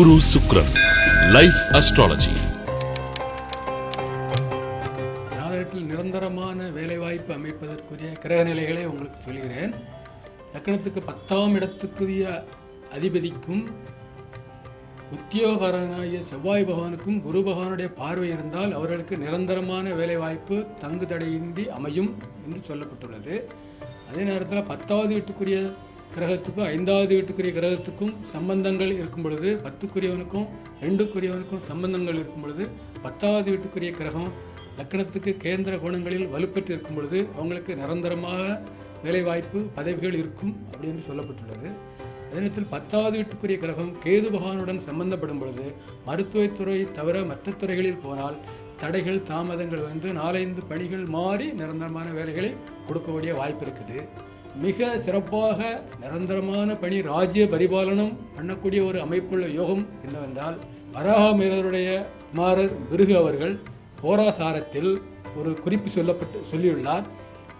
குரு சுக்ரன் life astrology ஜாதகத்தில் நிரந்தரமான வேலைவாய்ப்பு அமைப்பதற்குரிய கிரக நிலைகளை உங்களுக்கு சொல்கிறேன். லக்கணத்துக்கு பத்தாம் இடத்துக்குரிய அதிபதிக்கும் உத்தியோகரனாகிய செவ்வாய் பகவானுக்கும் குரு பகவானுடைய பார்வை இருந்தால் அவர்களுக்கு நிரந்தரமான வேலைவாய்ப்பு தங்கு தடையின்றி அமையும் என்று சொல்லப்பட்டுள்ளது. அதே நேரத்தில் பத்தாவது வீட்டுக்குரிய கிரகத்துக்கும் ஐந்தாவது வீட்டுக்குரிய கிரகத்துக்கும் சம்பந்தங்கள் இருக்கும் பொழுது பத்துக்குரியவனுக்கும் ரெண்டுக்குரியவனுக்கும் சம்பந்தங்கள் இருக்கும் பொழுது பத்தாவது வீட்டுக்குரிய கிரகம் லக்கணத்துக்கு கேந்திர கோணங்களில் வலுப்பெற்று இருக்கும் பொழுது அவங்களுக்கு நிரந்தரமாக வேலைவாய்ப்பு பதவிகள் இருக்கும் அப்படின்னு சொல்லப்பட்டுள்ளது. அதே நேரத்தில் பத்தாவது வீட்டுக்குரிய கிரகம் கேது பகவானுடன் சம்பந்தப்படும் பொழுது மருத்துவத்துறை தவிர மற்ற துறைகளில் போனால் தடைகள் தாமதங்கள் வந்து நாலைந்து பணிகள் மாறி நிரந்தரமான வேலைகளை கொடுக்கக்கூடிய வாய்ப்பு இருக்குது. மிக சிறப்பாக நிரந்தரமான பணி ராஜ்ய பரிபாலனம் பண்ணக்கூடிய ஒரு அமைப்புள்ள யோகம் என்னவென்றால் வராகமீரருடைய குமாரர் பிருகு அவர்கள் போராசாரத்தில் ஒரு குறிப்பு சொல்லப்பட்டு சொல்லியுள்ளார்.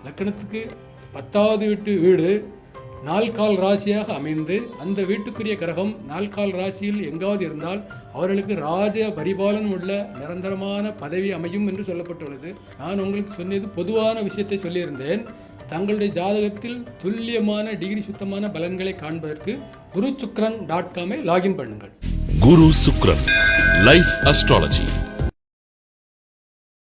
லக்கணத்துக்கு பத்தாவது வீட்டு வீடு நால்கால் ராசியாக அமைந்து அந்த வீட்டுக்குரிய கிரகம் நால்கால் ராசியில் எங்காவது இருந்தால் அவர்களுக்கு ராஜ பரிபாலன் உள்ள நிரந்தரமான பதவி அமையும் என்று சொல்லப்பட்டுள்ளது. நான் உங்களுக்கு சொன்னது பொதுவான விஷயத்தை சொல்லியிருந்தேன். தங்களுடைய ஜாதகத்தில் துல்லியமான டிகிரி சுத்தமான பலன்களை காண்பதற்கு குரு சுக்ரன் டாட் காமை லாகின் பண்ணுங்கள். குரு சுக்ரன் லைஃப் அஸ்ட்ராலஜி